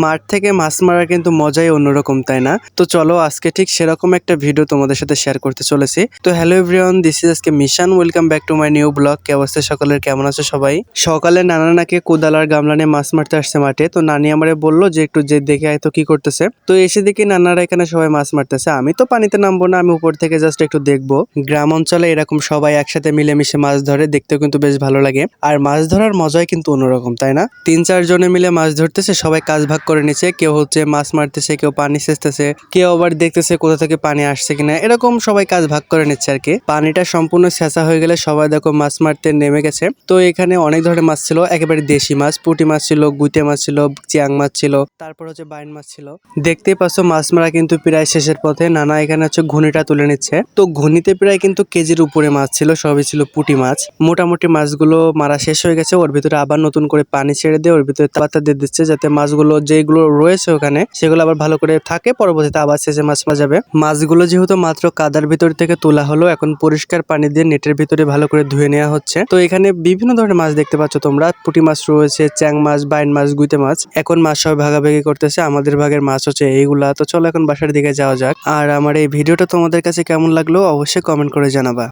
মাঠ থেকে মাছ মারার কিন্তু মজাই অন্যরকম, তাই না? তো চলো, আজকে ঠিক সেরকম একটা ভিডিও তোমাদের সাথে শেয়ার করতে চলেছি। তো হ্যালো এভরিওয়ান দিস ইজ আজকে mission. Welcome back to my new blog কে অবস্থা সকলের? কেমন আছে সবাই? সকালে নানা নাকি কোদাল আর গামলা নিয়ে মাছ মারতে আসছে মাঠে। তো নানি আমারে বলল যে, একটু যে দেখে আয় তো কি করতেছে? তো এসে দেখি নানারা এখানে সবাই মাছ মারতেছে। আমি তো পানিতে নামবো না, আমি উপর থেকে জাস্ট একটু দেখব। গ্রাম অঞ্চলে এরকম সবাই একসাথে মিলেমিশে মাছ ধরে, দেখতেও কিন্তু বেশ ভালো লাগে। আর মাছ ধরার মজাই কিন্তু অন্যরকম, তাই না? তিন চার জনে মিলে মাছ ধরতেছে, সবাই কাজ ভাগ করে নিচ্ছে কেউ হচ্ছে মাছ মারতেছে, কেউ পানি সেচতেছে কেউ আবার দেখতেছে কোথা থেকে পানি আসছে কিনা, এরকম সবাই কাজ ভাগ করে নিচ্ছে আর কি। পানিটা সম্পূর্ণ ছেঁচা হয়ে গেলে সবাই দেখো মাছ মারতে নেমে গেছে। তো এখানে অনেক ধরনের মাছ ছিল, একেবারে দেশি মাছ, পুঁটি মাছ ছিল, গুইতে মাছ ছিল, চিয়াং মাছ ছিল, তারপর হচ্ছে বাইন মাছ ছিল। দেখতেই পাচ্ছ মাছ মারা কিন্তু প্রায় শেষের পথে, নানা এখানে হচ্ছে ঘুনিটা তুলে নিচ্ছে। তো ঘুনিতে প্রায় কিন্তু কেজির উপরে মাছ ছিল, সবই ছিল পুটি মাছ। মোটামুটি মাছগুলো মারা শেষ হয়ে গেছে, ওর ভিতরে আবার নতুন করে পানি ছেড়ে দিয়ে ওর ভিতরে পাতা দিয়ে দিচ্ছে, যাতে মাছগুলো যেগুলো রয়েছে ওখানে, সেগুলো আবার ভালো করে থাকে, পরবর্তীতে আবার শেষে মাছ পাওয়া যাবে। মাছগুলো যেহেতু মাত্র কাদার ভিতর থেকে তোলা হলো, এখন পরিষ্কার পানি দিয়ে নেটের ভিতরে ভালো করে ধুয়ে নেওয়া হচ্ছে। তো এখানে বিভিন্ন ধরনের মাছ দেখতে পাচ্ছ তোমরা, পুঁটি মাছ রয়েছে, চ্যাং মাছ, বাইন মাছ, গুইতে মাছ। এখন মাছ সবাই ভাগাভাগি করতেছে, আমাদের ভাগের মাছ হচ্ছে এইগুলা। তো চলো এখন বাসার দিকে যাওয়া যাক। আর আমার এই ভিডিওটা তোমাদের কাছে কেমন লাগল অবশ্যই কমেন্ট করে জানাবা।